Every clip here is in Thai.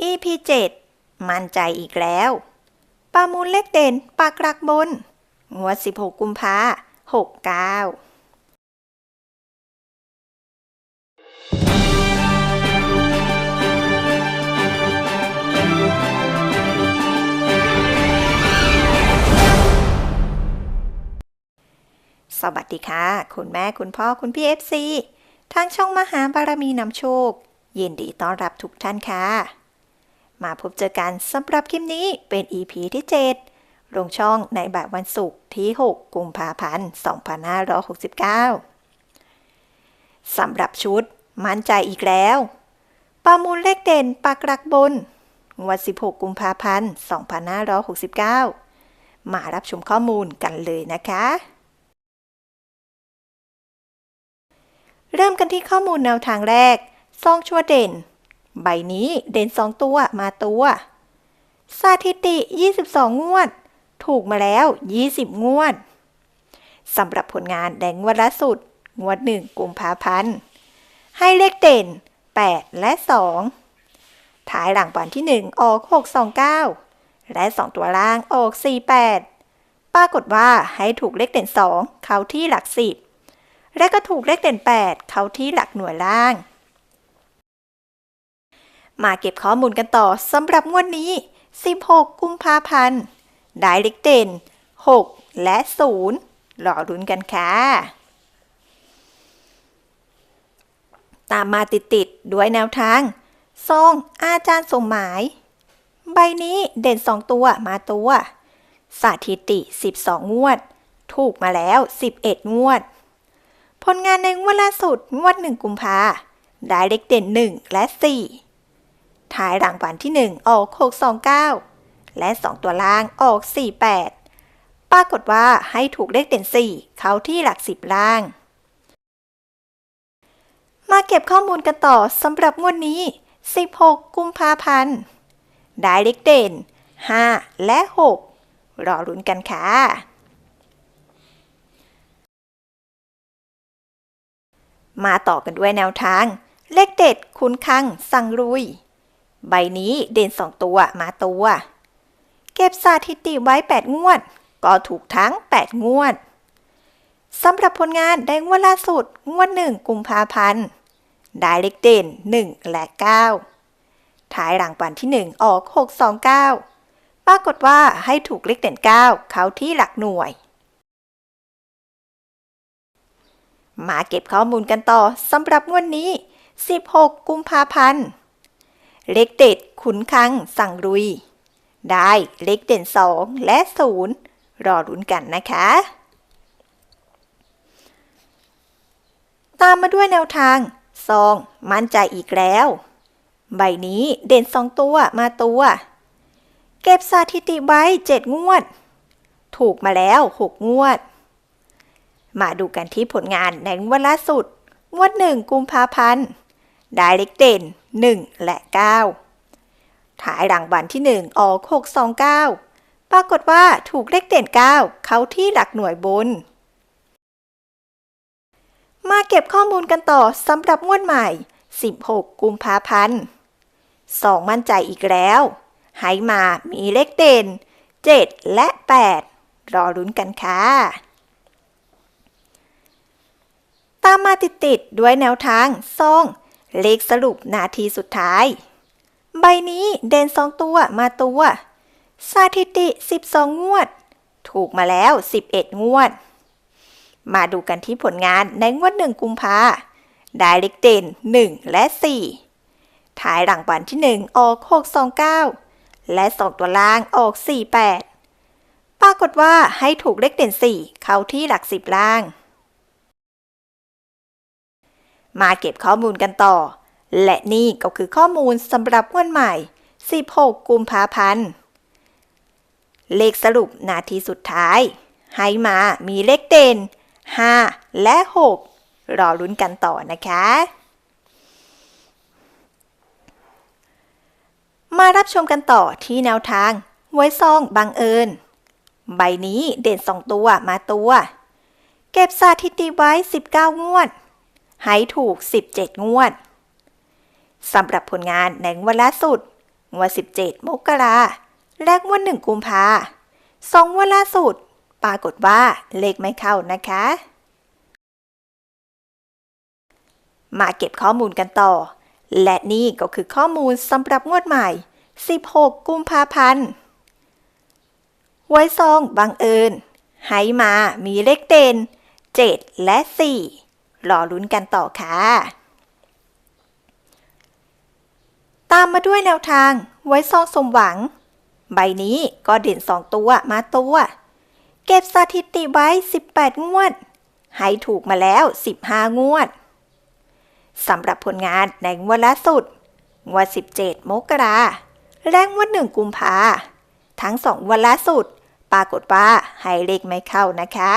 EP 7มั่นใจอีกแล้ว ประมูลเลขเด่นปากหลักบน งวด 16 กุมภา69สวัสดีค่ะ คุณแม่คุณพ่อคุณพี่เอฟซีทางช่องมหาบารมีนำโชค ยินดีต้อนรับทุกท่านค่ะ มาพบเจอกันสำหรับคลิปนี้เป็น EP ที่ 7 ลงช่องในแบบวันศุกร์ที่ 6 กุมภาพันธ์ 2569 สำหรับชุดมั่นใจอีกแล้ว ประมูลเลขเด่นปากหลักบนงวด 16 กุมภาพันธ์ 2569 มารับชมข้อมูลกันเลยนะคะ เริ่มกันที่ข้อมูลแนวทางแรกซองชัวเด่น ใบนี้เด่น2ตัวมาตัวสถิติ 22 งวด ถูกมาแล้ว 20 งวดสำหรับผลงานแดงงวดล่าสุด งวด 1กุมภาพันธ์ ให้เลขเด่น 8 และ 2 ท้ายหลังวันที่ 1 ออก 629 และ 2 ตัวล่างออก 48 ปรากฏว่าให้ถูกเลขเด่น 2 เข้าที่หลัก 10 และก็ถูกเลขเด่น 8 เข้าที่หลักหน่วยล่าง มาเก็บข้อมูลกันต่อสำหรับงวดนี้ 16 กุมภาพันธ์ได้เลขเด่น 6 และ 0 รอรุ้นกันค่ะ ตามมาติดๆ ด้วยแนวทางซองอาจารย์สมหมาย ใบนี้เด่น 2 ตัวมาตัว สถิติ 12 งวด ถูกมาแล้ว 11 งวด ผลงานในงวดล่าสุดงวด 1 กุมภาได้เลขเด่น 1 และ 4 ท้ายรางวัลที่ 1 ออก 629 และ 2 ตัวล่างออก 48 ปรากฏว่าให้ถูกเลขเด่น 4 เข้าที่หลัก 10 ล่าง มาเก็บข้อมูลกันต่อสำหรับงวดนี้ 16 กุมภาพันธ์ ได้เลขเด่น 5 และ 6 รอลุ้นกันค่ะมาต่อกันด้วยแนวทาง เลขเด็ดคุณคัง สั่งรุย ใบนี้เด่น2ตัวมาตัว เก็บสถิติไว้ 8 งวด ก็ถูกทั้ง 8 งวดสำหรับผลงานได้งวดล่าสุด งวด1กุมภาพันธ์ได้เลขเด่น 1 และ 9 ท้ายรางวัลที่ 1 ออก 629 ปรากฏว่าให้ถูกเลขเด่น 9 เข้าที่หลักหน่วย มาเก็บข้อมูลกันต่อสำหรับงวดนี้ 16 กุมภาพันธ์ เลขเด็ดขุนคังสั่งรุย ได้เลขเด่น 2 และ 0 รอรุ้นกันนะคะ ตามมาด้วยแนวทางซองมั่นใจอีกแล้ว ใบนี้เด่น 2 ตัวมาตัว เก็บสถิติไว้ 7 งวด ถูกมาแล้ว 6 งวด มาดูกันที่ผลงานในงวดล่าสุด งวด 1 กุมภาพันธ์ ได้เลขเด่น1และ9ถ่ายรางวัลที่ 1 ออก 629 ปรากฏว่าถูกเลขเด่น 9 เข้าที่หลักหน่วยบน มาเก็บข้อมูลกันต่อสำหรับงวดใหม่ 16 กุมภาพันธ์สองมั่นใจอีกแล้วให้มามีเลขเด่น 7 และ 8 รอลุ้นกันค่ะ ตามมาติดๆด้วยแนวทางซอง เลขสรุปนาทีสุดท้าย ใบนี้เด่น2ตัวมาตัว สถิติ 12 งวด ถูกมาแล้ว 11 งวด มาดูกันที่ผลงานในงวด1กุมภาได้เลขเด่น 1 และ 4 ท้ายรางวัลที่ 1 ออก 629 และ 2 ตัวล่างออก 48 ปรากฏว่าให้ถูกเลขเด่น 4 เข้าที่หลัก 10 ล่าง มาเก็บข้อมูลกันต่อ และนี่ก็คือข้อมูลสำหรับงวดใหม่ 16 กุมภาพันธ์ เลขสรุปนาทีสุดท้ายให้มามีเลขเด่น 5 และ 6 รอลุ้นกันต่อนะคะ มารับชมกันต่อที่แนวทางหวยซองบังเอิญ ใบนี้เด่น 2 ตัวมาตัว เก็บสถิติไว้ 19 งวด ให้ถูก 17 งวดสำหรับผลงานในงวดล่าสุด งวด 17 มกราและงวด1กุมภาสองงวดล่าสุด ปรากฏว่าเลขไม่เข้านะคะ มาเก็บข้อมูลกันต่อ และนี่ก็คือข้อมูลสำหรับงวดใหม่ 16 กุมภาพันธ์หวยซองบังเอิญให้มามีเลขเด่น7 และ 4 รอลุ้นกันต่อค่ะ ตามมาด้วยแนวทางไว้ซองสมหวัง ใบนี้ก็เด่น 2 ตัวมาตัว เก็บสถิติไว้ 18 งวด ให้ถูกมาแล้ว 15 งวดสำหรับผลงานในงวดล่าสุด งวด 17 มกราและงวด 1 กุมภาทั้งสองงวดล่าสุด ปรากฏว่าให้เลขไม่เข้านะคะ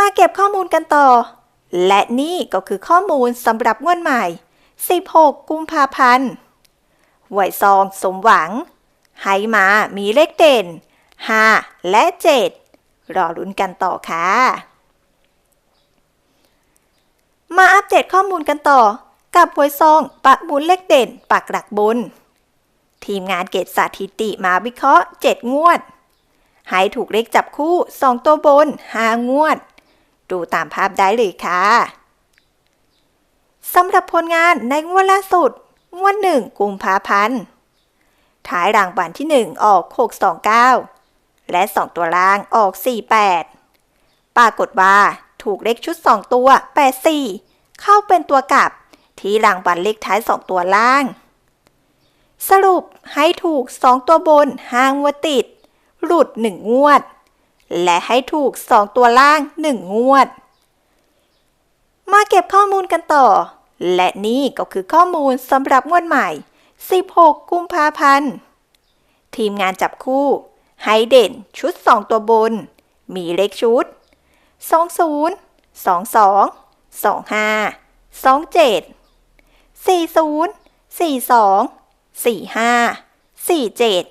มาเก็บข้อมูลกันต่อ และนี่ก็คือข้อมูลสำหรับงวดใหม่ 16 กุมภาพันธ์หวยซองสมหวัง ให้มามีเลขเด่น 5 และ 7 รอลุ้นกันต่อค่ะ มาอัปเดตข้อมูลกันต่อ กับหวยซองปักบุญเลขเด่น ปักหลักบุญทีมงานเกตสถิติมาวิเคราะห์ 7 งวด ให้ถูกเลขจับคู่ 2 ตัวบน 5 งวด ดูตามภาพได้เลยค่ะสำหรับผลงานในงวดล่าสุด งวด1กุมภาพันธ์ท้ายรางวัลที่ 1 ออก 629 และ 2 ตัวล่างออก 48 ปรากฏว่าถูกเลขชุด 2 ตัว 84 เข้าเป็นตัวกลับที่รางวัลเลขท้าย 2 ตัวล่าง สรุปให้ถูก 2 ตัวบนห้างวดติด หลุด 1 งวด และให้ถูก 2 ตัวล่าง 1 งวด มาเก็บข้อมูลกันต่อ และนี่ก็คือข้อมูลสำหรับงวดใหม่ 16 กุมภาพันธ์ ทีมงานจับคู่ ให้เด่นชุด 2 ตัวบน มีเลขชุด 20 22 25 27 40 42 45 47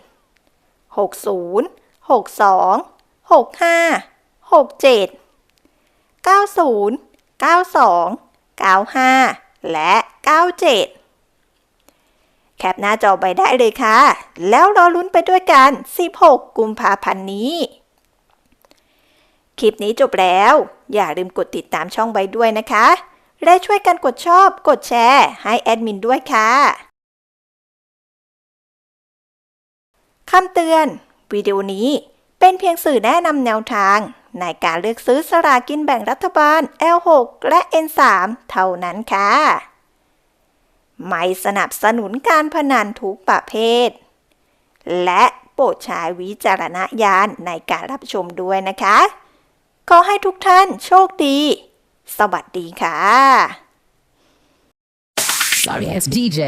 60 62 65 67 90 92 95 และ 97 แคปหน้าจอไปได้เลยค่ะ แล้วรอลุ้นไปด้วยกัน 16 กุมภาพันธ์นี้ คลิปนี้จบแล้ว อย่าลืมกดติดตามช่องใบด้วยนะคะ และช่วยกันกดชอบ กดแชร์ ให้แอดมินด้วยค่ะคำเตือน วิดีโอนี้ เป็นเพียงสื่อแนะนำแนวทาง ในการเลือกซื้อสลากินแบ่งรัฐบาล L6 และ N3 เท่านั้นค่ะ ไม่สนับสนุนการพนันทุกประเภท และโปรดใช้วิจารณญาณในการรับชมด้วยนะคะ ขอให้ทุกท่านโชคดี สวัสดีค่ะ Sorry ass DJ.